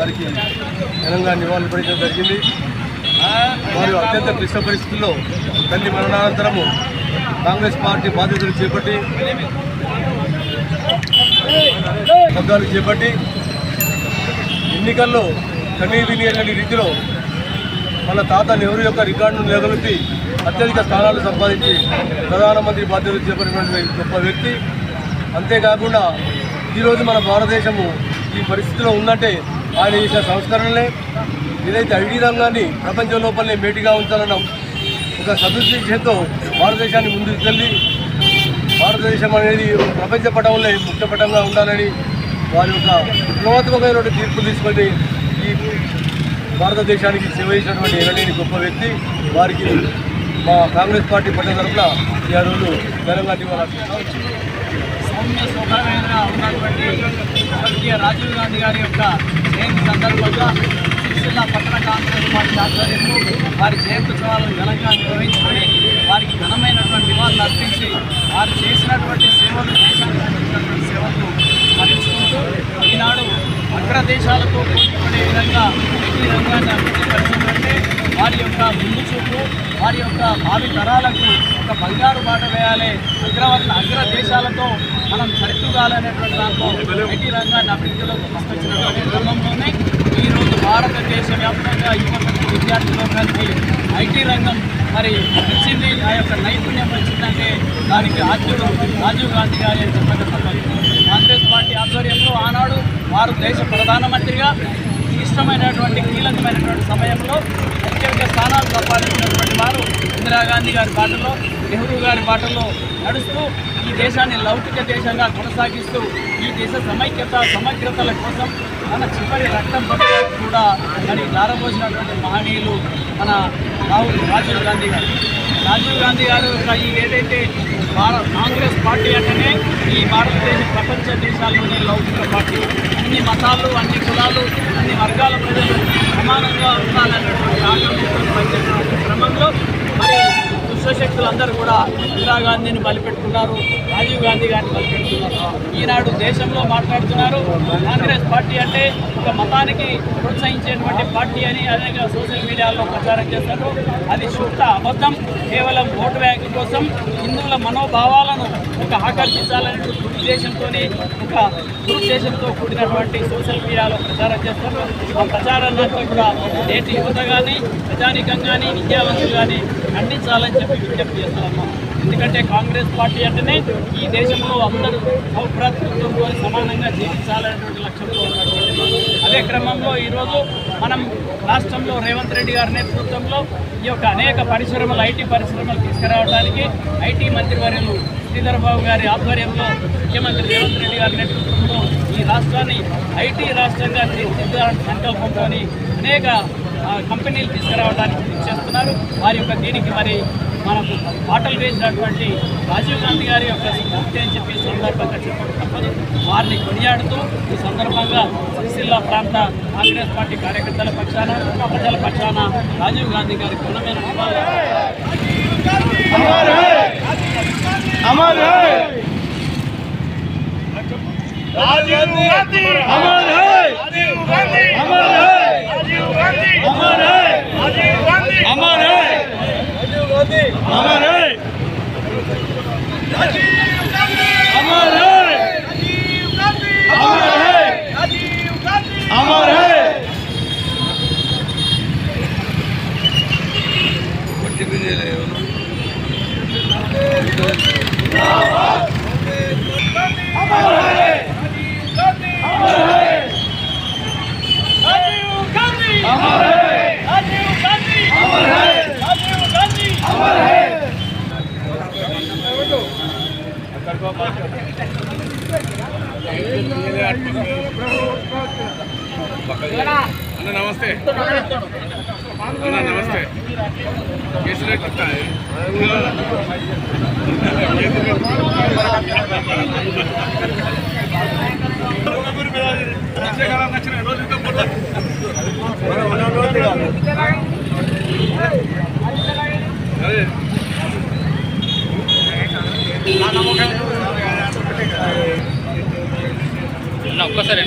వారికి ఘనంగా నివాళులర్పించడం జరిగింది. వారు అత్యంత క్లిష్ట పరిస్థితుల్లో తల్లి మరణానంతరము కాంగ్రెస్ పార్టీ బాధ్యతలు చేపట్టి పగ్గాలు చేపట్టి ఎన్నికల్లో కన్నీరు లేని రీతిలో మన తాత నెహ్రూ యొక్క రికార్డును నెలకొల్పి అత్యధిక స్థానాలు సంపాదించి ప్రధానమంత్రి బాధ్యతలు చేపట్టినటువంటి గొప్ప వ్యక్తి. అంతేకాకుండా ఈరోజు మన భారతదేశము ఈ పరిస్థితిలో ఉందంటే ఆయన చేసిన సంస్కరణలే ఏదైతే ఐటీ రంగాన్ని ప్రపంచం లోపలనే మేటిగా ఉంచాలన్న ఒక సదుద్దేశంతో భారతదేశాన్ని ముందుకు వెళ్ళి భారతదేశం అనేది ప్రపంచ పటంలో ముఖ్య పటంగా ఉండాలని వారి యొక్క విప్లవాత్మకమైనటువంటి తీర్పు తీసుకొని ఈ భారతదేశానికి సేవ చేసినటువంటి ఎనలేని గొప్ప వ్యక్తి వారికి మా కాంగ్రెస్ పార్టీ పట్టిన తరఫున ఈ రోజు ఘనంగా నివాళులు సౌమ్య స్వభావమైన ఉన్నటువంటి స్వర్గీయ రాజీవ్ గాంధీ గారి యొక్క జయంతి సందర్భంగా సిరిసిల్ల పట్టణ కాంగ్రెస్ పార్టీ ఆధ్వర్యంలో వారి జయంత్యోత్సవాలను ఘనంగా నిర్వహించుకొని వారికి ఘనమైనటువంటి నివాళులు అర్పించి వారు చేసినటువంటి సేవలు దేశానికి అందించినటువంటి సేవలను స్మరించుకుంటూ ఈనాడు అగ్రదేశాలతో పోటీపడే విధంగా ఈ రంగాన్ని అభివృద్ధి పరిచిందంటే వారి యొక్క ముందు చూపు వారి యొక్క భావి తరాలకు ఒక బంగారు బాట వేయాలి. అగ్రవర్ణ అగ్ర దేశాలతో మనం సరితూగాలనేటువంటి దాంట్లో ఐటీ రంగాన్ని అభివృద్ధిలోకి తీసుకొచ్చినటువంటి క్రమంలోనే ఈరోజు భారతదేశ వ్యాప్తంగా యువతకు విద్యార్థి కలిసి ఐటీ రంగం మరి వచ్చింది. ఆ యొక్క నైపుణ్యం వచ్చిందంటే దానికి ఆద్యుడు రాజీవ్ గాంధీ గారి అని కాంగ్రెస్ పార్టీ ఆధ్వర్యంలో ఆనాడు వారు దేశ ప్రధానమంత్రిగా ఇష్టమైనటువంటి కీలకమైనటువంటి సమయంలో అత్యధిక స్థానాలు సంపాదించినటువంటి వారు ఇందిరాగాంధీ గారి బాటలో నెహ్రూ గారి బాటలో నడుస్తూ ఈ దేశాన్ని లౌకిక దేశంగా కొనసాగిస్తూ ఈ దేశ సమైక్యత సమగ్రతల కోసం మన చివరి రక్తం పట్టు కూడా మరి దారపోసినటువంటి మహనీయులు మన రాహుల్ రాజీవ్ గాంధీ గారు. రాజీవ్ గాంధీ గారు ఈ ఏదైతే భారత కాంగ్రెస్ పార్టీ అంటేనే ఈ భారతదేశ ప్రపంచ దేశాల్లోనే లౌకిక పార్టీ. అన్ని మతాలు అన్ని కులాలు అన్ని వర్గాలు ప్రజలు సమానంగా ఉండాలన్నటువంటి ఆకాంక్షతో పనిచేస్తున్న క్రమంలో మరి దుష్టశక్తులందరూ కూడా ఇందిరాగాంధీని బలిపెట్టుకున్నారు రాజీవ్ గాంధీ గారిని బలిపెట్టుకున్నారు. ఈనాడు దేశంలో మాట్లాడుతున్నారు కాంగ్రెస్ పార్టీ అంటే ఒక మతానికి ప్రోత్సహించేటువంటి పార్టీ అని అనేక సోషల్ మీడియాలో ప్రచారం చేస్తారు అది శుద్ధ అబద్ధం. కేవలం ఓటు బ్యాంకు కోసం హిందువుల మనోభావాలను ఒక ఆకర్షించాలనే ఉద్దేశంతో ఒక దురుద్దేశంతో కూడినటువంటి సోషల్ మీడియాలో ప్రచారం చేస్తారు. ఆ ప్రచారాన్ని కూడా నేటి యువత కానీ ప్రజానికం కానీ విద్యావంతులు కానీ ఖండించాలని చెప్పి విజ్ఞప్తి చేస్తామమ్మా ఎందుకంటే కాంగ్రెస్ పార్టీ అంటేనే ఈ దేశంలో అందరూ సౌభ్రాతృత్వంతో సమానంగా జీవించాలనేటువంటి లక్ష్యంతో ఉన్నటువంటి అదే క్రమంలో ఈరోజు మనం రాష్ట్రంలో రేవంత్ రెడ్డి గారి నేతృత్వంలో ఈ యొక్క అనేక పరిశ్రమలు ఐటీ పరిశ్రమలు తీసుకురావడానికి ఐటీ మంత్రివర్యులు శ్రీధర్ బాబు గారి ఆధ్వర్యంలో ముఖ్యమంత్రి రేవంత్ రెడ్డి గారి నేతృత్వంలో ఈ రాష్ట్రాన్ని ఐటీ రాష్ట్రంగా తీర్చిదిద్దాలని సంకల్పంతో అనేక కంపెనీలు తీసుకురావడానికి కృషి చేస్తున్నారు. వారి యొక్క దీనికి మరి మనకు పాటలు వేసినటువంటి రాజీవ్ గాంధీ గారి యొక్క స్ఫూర్తి అని చెప్పి సందర్భంగా చెప్పడం తప్పదు. వారిని కొనియాడుతూ ఈ సందర్భంగా సిరిసిల్ల ప్రాంత కాంగ్రెస్ పార్టీ కార్యకర్తల పక్షాన ప్రజల పక్షాన రాజీవ్ గాంధీ గారి ఘనమైన నివాళులు అమర్ హై! రాజీవ్ గాంధీ అమర్ హై! అమర్ హై! అమర్ హై! అమర్ హై రాజీవ్ గాంధీ అమర్ హై అమర్ హై అమర్ హై అమర్ హై అన్న నమస్తే. అన్న నమస్తే. కేసు ఎట్లుంటాయి రోజు అదే ఒక్కసారి